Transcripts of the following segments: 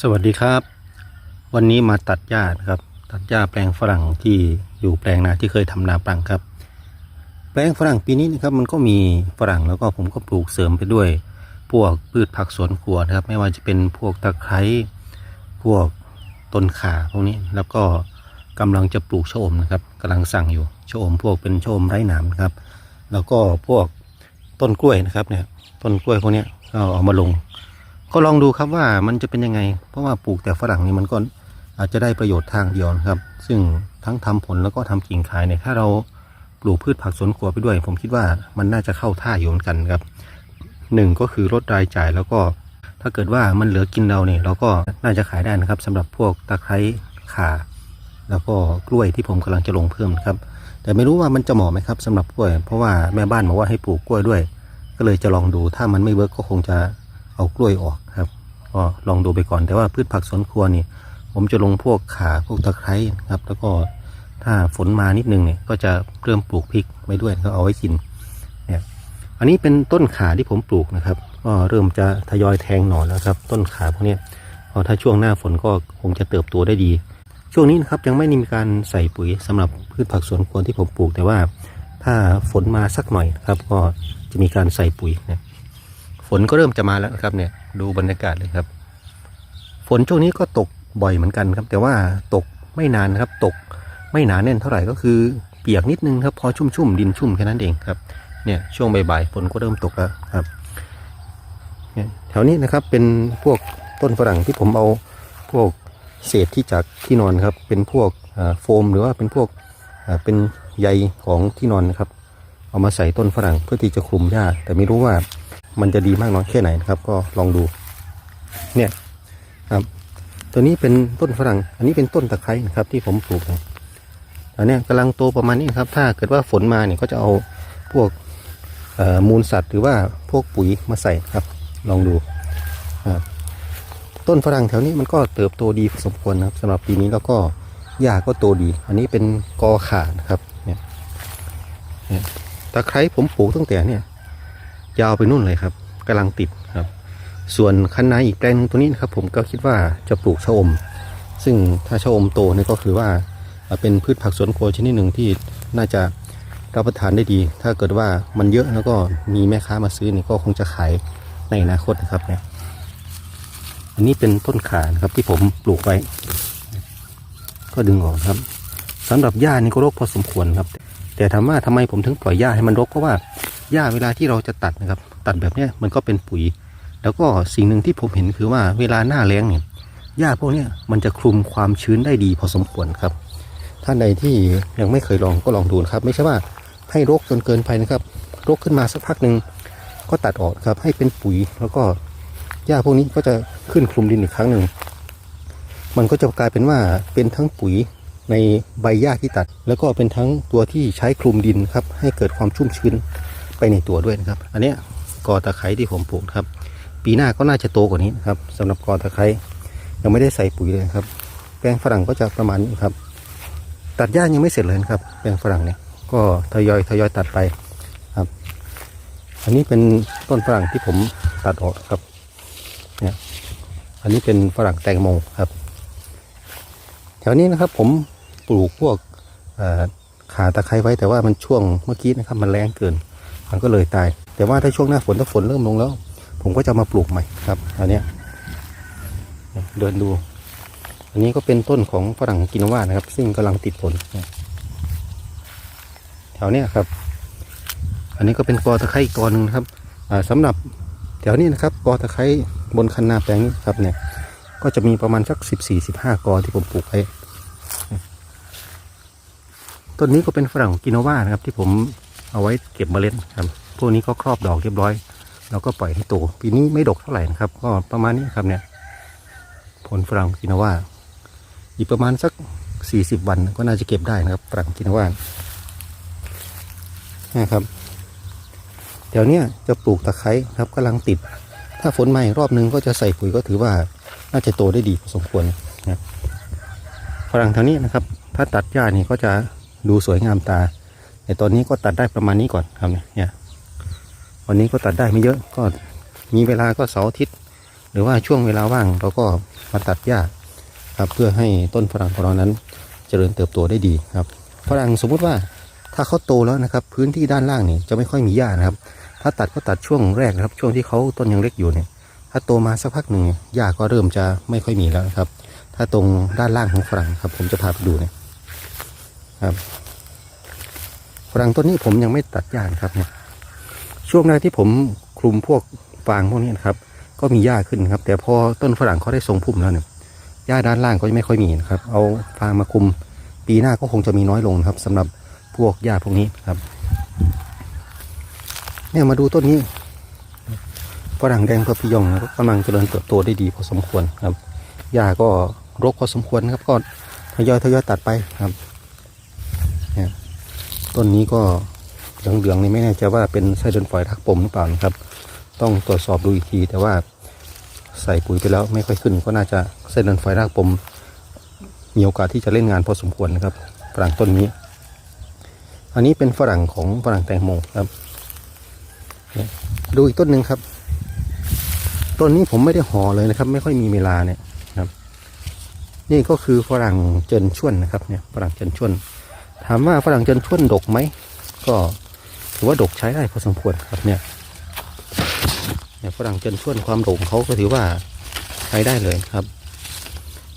สวัสดีครับ วันนี้มาตัดหญ้านะครับ ตัดหญ้าแปลงฝรั่งที่อยู่แปลงนาที่เคยทำนาปรังครับ แปลงฝรั่งปีนี้นะครับมันก็มีฝรั่งแล้วก็ผมก็ปลูกเสริมไปด้วย พวกพืชผักสวนครัวนะครับ ไม่ว่าจะเป็นพวกตะไคร้พวกต้นข่าพวกนี้แล้วก็กำลังจะปลูกชมนะครับกำลังสั่งอยู่ชมพวกเป็นชมไร้หนามนครับ แล้วก็พวกต้นกล้วยนะครับเนี่ยต้นกล้วยพวกนี้ก็เอามาลง ก็ลองดูครับว่ามันจะเป็นยังไง เพราะว่าปลูกแต่ฝรั่งนี่มันก็อาจจะได้ประโยชน์ทางเดียวนะครับ ซึ่งทั้งทำผลแล้วก็ทำกิ่งขายเนี่ยถ้าเราปลูกพืชผักสวนครัวไปด้วย ผมคิดว่ามันน่าจะเข้าท่าอยู่เหมือนกันครับหนึ่งก็คือลดรายจ่ายแล้วก็ถ้าเกิดว่ามันเหลือกินเราเนี่ยเราก็น่าจะขายได้นะครับสำหรับพวกตะไคร้ข่า แล้วก็กล้วยที่ผมกำลังจะลงเพิ่มครับ แต่ไม่รู้ว่ามันจะเหมาะไหมครับสำหรับกล้วย เพราะว่าแม่บ้านบอกว่าให้ปลูกกล้วยด้วย ก็เลยจะลองดูถ้ามันไม่เวิร์กก็คงจะ เอากล้วยออกครับ ก็ลองดูไปก่อน แต่ว่าพืชผักสวนครัวนี่ ผมจะลงพวกข่าพวกตะไคร้ครับ แล้วก็ถ้าฝนมานิดนึงเนี่ยก็จะเริ่มปลูกพริกไว้ด้วยก็เอาไว้กินเนี่ยอันนี้เป็นต้นขาที่ผมปลูกนะครับ ก็เริ่มจะทยอยแทงหน่อแล้วครับ ต้นขาพวกนี้พอถ้าช่วงหน้าฝนก็คงจะเติบโตได้ดี ช่วงนี้นะครับยังไม่ได้มีการใส่ปุ๋ยสำหรับพืชผักสวนครัวที่ผมปลูกแต่ว่า ถ้าฝนมาสักหน่อยนะครับ ก็จะมีการใส่ปุ๋ยนี่ยฝ นก็เริ่มจะมาแล้วนะครับเนี่ยดูบรรยากาศเลยครับ ฝนช่วงนี้ก็ตกบ่อยเหมือนกันครับ แต่ว่าตกไม่นานนะครับ ตกไม่หนาแน่นเท่าไหร่ก็คือเปียกนิดนึงครับพอชุ่มๆดินชุ่มแค่นั้นเองครับเนี่ยช่วงบ่ายๆฝนก็เริ่มตกแล้วครับเนี่ยแถวนี้นะครับเป็นพวกต้นฝรั่งที่ผมเอาพวกเศษที่จากที่นอนครับ เป็นพวกโฟมหรือว่าเป็นพวกเป็นใยของที่นอนนะครับ เอามาใส่ต้นฝรั่งเพื่อที่จะคลุมหญ้าแต่ไม่รู้ว่า มันจะดีมากน้อยแค่ไหนนะครับ ก็ลองดูเนี่ยครับตัวนี้เป็นต้นฝรั่ง อันนี้เป็นต้นตะไคร้นะครับ ที่ผมปลูกนะอันนี้ยกำลังโตประมาณนี้ครับ ถ้าเกิดว่าฝนมาเนี่ยก็จะเอาพวกมูลสัตว์หรือว่าพวกปุ๋ยมาใส่ครับ ลองดูครับต้นฝรั่งแถวนี้มันก็เติบโตดีพอสมควรนะครับสำหรับปีนี้แล้วก็หญ้าก็โตดี อันนี้เป็นกอขานะครับเนี่ยตะไคร้ผมปลูกตั้งแต่เนี่ย ยาวไปนู่นเลยครับกำลังติดครับ ส่วนคันนาอีกแปลงหนึ่งตัวนี้นะครับ ผมก็คิดว่าจะปลูกชะอม ซึ่งถ้าชะอมโตนี่ก็คือว่าเป็นพืชผักสวนครัวชนิดหนึ่งที่น่าจะรับประทานได้ดี ถ้าเกิดว่ามันเยอะแล้วก็มีแม่ค้ามาซื้อนี่ก็คงจะขายในอนาคตนะครับเนี่ยอันนี้เป็นต้นขานะครับที่ผมปลูกไว้ ก็ดึงออกครับสำหรับหญ้านี่ก็รกพอสมควรครับ แต่ถามว่าทำไมผมถึงปล่อยหญ้าให้มันรกเพราะว่า หญ้าเวลาที่เราจะตัดนะครับ ตัดแบบนี้มันก็เป็นปุ๋ย แล้วก็สิ่งหนึ่งที่ผมเห็นคือว่าเวลาหน้าแล้งเนี่ยหญ้าพวกนี้มันจะคลุมความชื้นได้ดีพอสมควรครับ ท่านใดที่ยังไม่เคยลองก็ลองดูนะครับ ไม่ใช่ว่าให้รกจนเกินไปนะครับรกขึ้นมาสักพักหนึ่งก็ตัดออกครับ ให้เป็นปุ๋ยแล้วก็หญ้าพวกนี้ก็จะขึ้นคลุมดินอีกครั้งหนึ่งมันก็จะกลายเป็นว่าเป็นทั้งปุ๋ยในใบหญ้าที่ตัด แล้วก็เป็นทั้งตัวที่ใช้คลุมดินครับ ให้เกิดความชุ่มชื้น ไปในตัวด้วยนะครับ อันนี้กอตะไคร้ที่ผมปลูกครับ ปีหน้าก็น่าจะโตกว่านี้นะครับสำหรับกอตะไคร้ยังไม่ได้ใส่ปุ๋ยเลยครับ แปลงฝรั่งก็จะประมาณนี้ครับ ตัดหญ้ายังไม่เสร็จเลยครับ แปลงฝรั่งเนี่ยก็ทยอยทยอยตัดไปครับ อันนี้เป็นต้นฝรั่งที่ผมตัดออกครับเนี่ยอันนี้เป็นฝรั่งแตงโมครับแถวนี้นะครับผมปลูกพวกเอ่อขาตะไคร้ไว้แต่ว่ามันช่วงเมื่อกี้นะครับ มันแรงเกิน มันก็เลยตาย แต่ว่าถ้าช่วงหน้าฝนถ้าฝนเริ่มลงแล้ว ผมก็จะมาปลูกใหม่ครับอันนี้เดินดู อันนี้ก็เป็นต้นของฝรั่งกินว่านะครับ ซึ่งกำลังติดผลแถวเนี้ยครับ อันนี้ก็เป็นกอตะไคร้อีกกอหนึ่งครับอ่าสำหรับแถวนี้นะครับกอตะไคร้บนคันนาแปลงนี้ครับเนี่ย ก็จะมีประมาณสักสิบสี่สิบห้ากอที่ผมปลูกไว้ต้นนี้ก็เป็นฝรั่งกินว่านะครับ ที่ผม เอาไว้เก็บเมล็ดครับ พวกนี้ก็ครอบดอกเรียบร้อย เราก็ปล่อยให้โต ปีนี้ไม่ดกเท่าไหร่นะครับ ก็ประมาณนี้ครับเนี่ย ผลฝรั่งกินว่าอีกประมาณสักสี่สิบวันก็น่าจะเก็บได้นะครับฝรั่งกินว่านะครับเดี๋ยวเนี้ยจะปลูกตะไคร้ครับกำลังติด ถ้าฝนมาอีกรอบนึงก็จะใส่ปุ๋ยก็ถือว่าน่าจะโตได้ดีพอสมควรนะฝรั่งทางนี้นะครับ ถ้าตัดหญ้านี่ก็จะดูสวยงามตา แต่ตอนนี้ก็ตัดได้ประมาณนี้ก่อนครับเนี่ยวันนี้ก็ตัดได้ไม่เยอะก็มีเวลาก็เสาร์อาทิตย์ หรือว่าช่วงเวลาว่างเราก็มาตัดหญ้าครับเพื่อให้ต้นฝรั่งของเรานั้นเจริญเติบโตได้ดีครับฝรั่งสมมุติว่าถ้าเขาโตแล้วนะครับพื้นที่ด้านล่างนี่จะไม่ค่อยมีหญ้านะครับ ถ้าตัดก็ตัดช่วงแรกนะครับช่วงที่เขาต้นยังเล็กอยู่เนี่ยถ้าโตมาสักพักหนึ่งหญ้าก็เริ่มจะไม่ค่อยมีแล้วครับ ถ้าตรงด้านล่างของฝรั่งครับ ผมจะพาไปดูเนี่ยครับ ฝรั่งต้นนี้ผมยังไม่ตัดหญ้าครับเนี่ยช่วงแรกที่ผมคลุมพวกฟางพวกนี้นะครับ ก็มีหญ้าขึ้นครับ แต่พอต้นฝรั่งเขาได้ทรงพุ่มแล้วเนี่ยหญ้าด้านล่างก็จะไม่ค่อยมีนะครับ เอาฟางมาคลุม ปีหน้าก็คงจะมีน้อยลงครับสำหรับพวกหญ้าพวกนี้ครับ เนี่ยมาดูต้นนี้ฝรั่งแดงพะพิยองนะครับกำลังเจริญเติบโตได้ดีพอสมควรครับหญ้าก็รกพอสมควรนะครับก็ทยอยทยอยตัดไปครับเนี่ย ต้นนี้ก็เหลืองๆนี่ไม่แน่ใจว่าเป็นไส้เดือนฝอยทักปมหรือเปล่านะครับ ต้องตรวจสอบดูอีกที แต่ว่าใส่ปุ๋ยไปแล้วไม่ค่อยขึ้น ก็น่าจะไส้เดือนฝอยทักปม มีโอกาสที่จะเล่นงานพอสมควรนะครับฝรั่งต้นนี้ อันนี้เป็นฝรั่งของฝรั่งแตงโมครับดูอีกต้นหนึ่งครับ ต้นนี้ผมไม่ได้ห่อเลยนะครับ ไม่ค่อยมีเวลาเนี่ยครับ นี่ก็คือฝรั่งเจินชวนนะครับเนี่ยฝรั่งเจินชวน ถามว่าฝรั่งเจินชวนดกไหม ก็ถือว่าดกใช้ได้พอสมควรครับเนี่ยเนี่ยฝรั่งเจินชวนความดกของเขาก็ถือว่าใช้ได้เลยครับ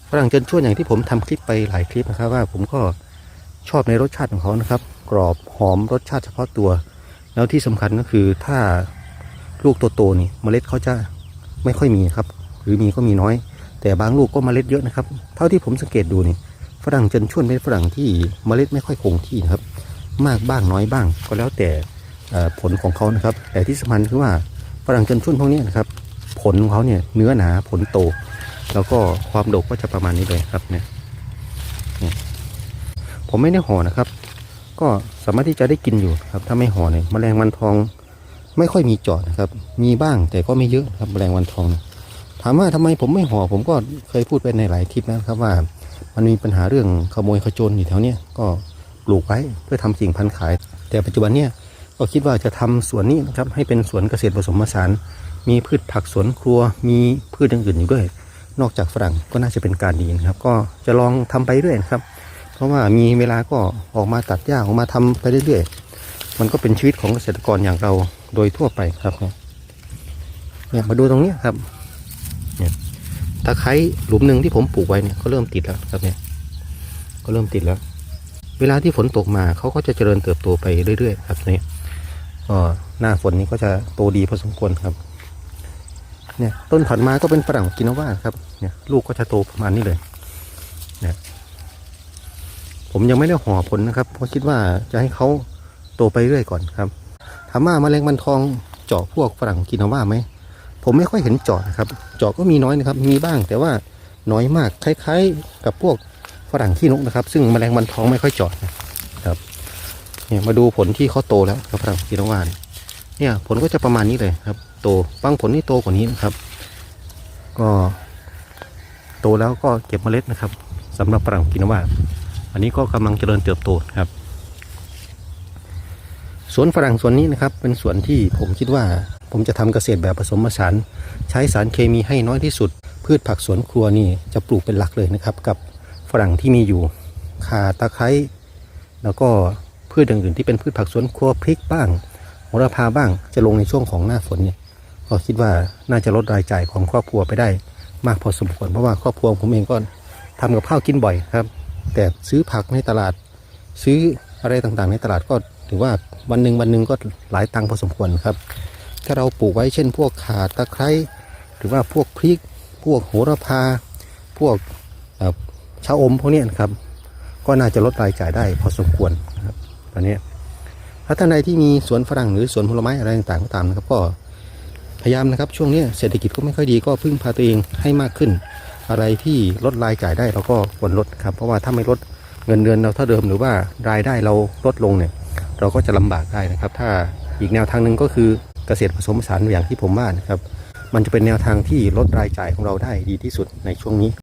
ฝรั่งเจินชวนอย่างที่ผมทำคลิปไปหลายคลิปนะครับ ว่าผมก็ชอบในรสชาติของเขานะครับ กรอบหอมรสชาติเฉพาะตัว แล้วที่สำคัญก็คือถ้าลูกโตๆนี่เมล็ดเขาจะไม่ค่อยมีครับ หรือมีก็มีน้อย แต่บางลูกก็เมล็ดเยอะนะครับ เท่าที่ผมสังเกตดูนี่ ฝรั่งจนชวนเป็นฝรั่งที่เมล็ดไม่ค่อยคงที่นะครับ มากบ้างน้อยบ้าง ก็แล้วแต่ผลของเขานะครับ แต่ที่สำคัญคือว่าฝรั่งจนชวนพวกนี้นะครับ ผลของเขาเนี่ยเนื้อหนาผลโต แล้วก็ความดกก็จะประมาณนี้เลยครับเนี่ยผมไม่ได้ห่อนะครับ ก็สามารถที่จะได้กินอยู่ครับ ถ้าไม่ห่อเนี่ยแมลงวันทองไม่ค่อยมีจอดนะครับ มีบ้างแต่ก็ไม่เยอะครับแมลงวันทอง ถามว่าทำไมผมไม่ห่อผมก็เคยพูดไปในหลายคลิปนะครับว่า มันมีปัญหาเรื่องขโมยขโจรอยู่แถวเนี้ยก็ปลูกไว้เพื่อทำสิ่งพันขาย แต่ปัจจุบันเนี่ยก็คิดว่าจะทำสวนนี้นะครับให้เป็นสวนเกษตรผสมผสาน มีพืชผักสวนครัว มีพืชอย่างอื่นอยู่ด้วย นอกจากฝรั่งก็น่าจะเป็นการดีนะครับ ก็จะลองทำไปเรื่อยนะครับ เพราะว่ามีเวลาก็ออกมาตัดหญ้าออกมาทำไปเรื่อยๆ มันก็เป็นชีวิตของเกษตรกรอย่างเราโดยทั่วไปครับเนี่ยมาดูตรงนี้ครับ ตะไคร้หลุมหนึ่งที่ผมปลูกไว้เนี่ยก็เริ่มติดแล้วครับเนี่ยก็เริ่มติดแล้ว เวลาที่ฝนตกมาเขาก็จะเจริญเติบโตไปเรื่อยๆ ครับเนี่ยก็หน้าฝนนี้ก็จะโตดีพอสมควรครับ เนี่ยต้นถัดมาก็เป็นฝรั่งกินว่าครับเนี่ยลูกก็จะโตประมาณนี้เลยเนี่ยผมยังไม่ได้ห่อผลนะครับ เพราะคิดว่าจะให้เขาโตไปเรื่อยก่อนครับถามว่าแมลงวันทองเจาะพวกฝรั่งกินว่าไหม ผมไม่ค่อยเห็นเจาะนะครับ เจาะก็มีน้อยนะครับ มีบ้างแต่ว่าน้อยมากคล้าย ๆ กับพวกฝรั่งขี้นกนะครับ ซึ่งแมลงวันทองไม่ค่อยเจาะนะครับเนี่ยมาดูผลที่เขาโตแล้วครับฝรั่งกินวานเนี่ยผลก็จะประมาณนี้เลยครับ โตบางผลนี่โตกว่านี้นะครับ ก็โตแล้วก็เก็บเมล็ดนะครับสำหรับฝรั่งกินว่า อันนี้ก็กำลังเจริญเติบโตครับ สวนฝรั่งสวนนี้นะครับเป็นสวนที่ผมคิดว่า ผมจะทำเกษตรแบบผสมผสานใช้สารเคมีให้น้อยที่สุด พืชผักสวนครัวนี่จะปลูกเป็นหลักเลยนะครับ กับฝรั่งที่มีอยู่ข่าตะไคร้แล้วก็พืชอื่นๆที่เป็นพืชผักสวนครัวพริกบ้างโหระพาบ้างจะลงในช่วงของหน้าฝนเนี่ยก็คิดว่าน่าจะลดรายจ่ายของครอบครัวไปได้ มากพอสมควรเพราะว่าครอบครัวผมเองก็ทำกับข้าวกินบ่อยครับ แต่ซื้อผักในตลาด ซื้ออะไรต่างๆ ในตลาดก็ถือว่า วันหนึ่งวันหนึ่งก็หลายตังค์พอสมควรครับ ถ้าเราปลูกไว้เช่น พวกข่าตะไคร้หรือว่าพวกพริก พวกโหระพา พวกเอ่อชะอมพวกนี้นะครับ ก็น่าจะลดรายจ่ายได้พอสมควรครับตอนนี้ถ้าท่านใดที่มีสวนฝรั่งหรือสวนผลไม้อะไรต่างๆก็ตามนะครับ ก็พยายามนะครับช่วงนี้เศรษฐกิจก็ไม่ค่อยดีก็พึ่งพาตัวเองให้มากขึ้น อะไรที่ลดรายจ่ายได้เราก็ควรลดครับ เพราะว่าถ้าไม่ลดเงินเดือนเราเท่าเดิมหรือว่ารายได้เราลดลงเนี่ย เราก็จะลำบากได้นะครับ ถ้าอีกแนวทางหนึ่งก็คือเกษตรผสมผสานอย่างที่ผมว่านะครับ มันจะเป็นแนวทางที่ลดรายจ่ายของเราได้ดีที่สุดในช่วงนี้